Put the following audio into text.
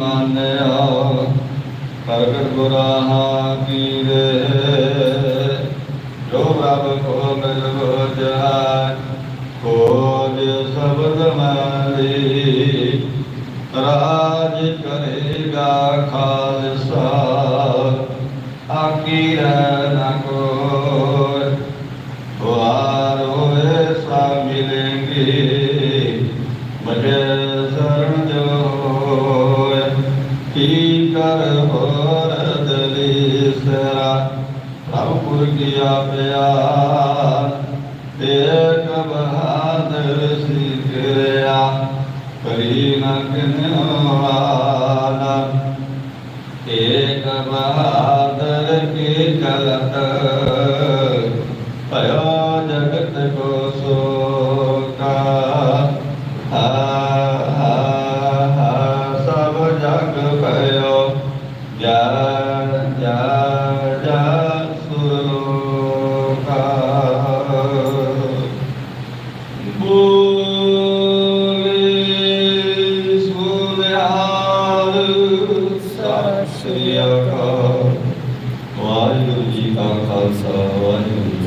ਮਾਨਿਆ ਪ੍ਰਗਟ ਗੁਰਾਹਾ ਕੀਰੇ। ਜੋ ਪ੍ਰਭ ਕੋ ਮਿਲ ਬੁਝਾਇ ਖੋਜ ਸਬਦ ਮਾਰੀ। ਰਾਜ ਕਰੇਗਾ ਖਾਲਸਾ ਆਕੀ ਰਹਿ ਨ ਕੋਇ ਸਾ ਮਿਲेंगे ਮਜੇ ਸਰਣ ਕਰ ਹੋਰ ਦਲੀਸਰਾ ਪ੍ਰਭ ਪੁਰ ਕੀਆ ਪਿਆਰ। ਏਕ ਬਹਾਦਰ ਸਿਖਰਿਆ ਕਰੀ ਨਾ ਕਿਨਵਾਲਾ ਏਕ ਬਹਾਦਰ ਕੀ ਚਲਤ ਜਾ ਜਾ ਜਾ ਸੁਰਲੋਕਾ ਬੋਲੇ ਸੁਨਿਹਾਲ ਸਤਿ ਸ੍ਰੀ ਅਕਾਲ ਵਾਹਿਗੁਰੂ ਜੀ ਕਾ ਖਾਲਸਾ ਵਾਹਿਗੁਰੂ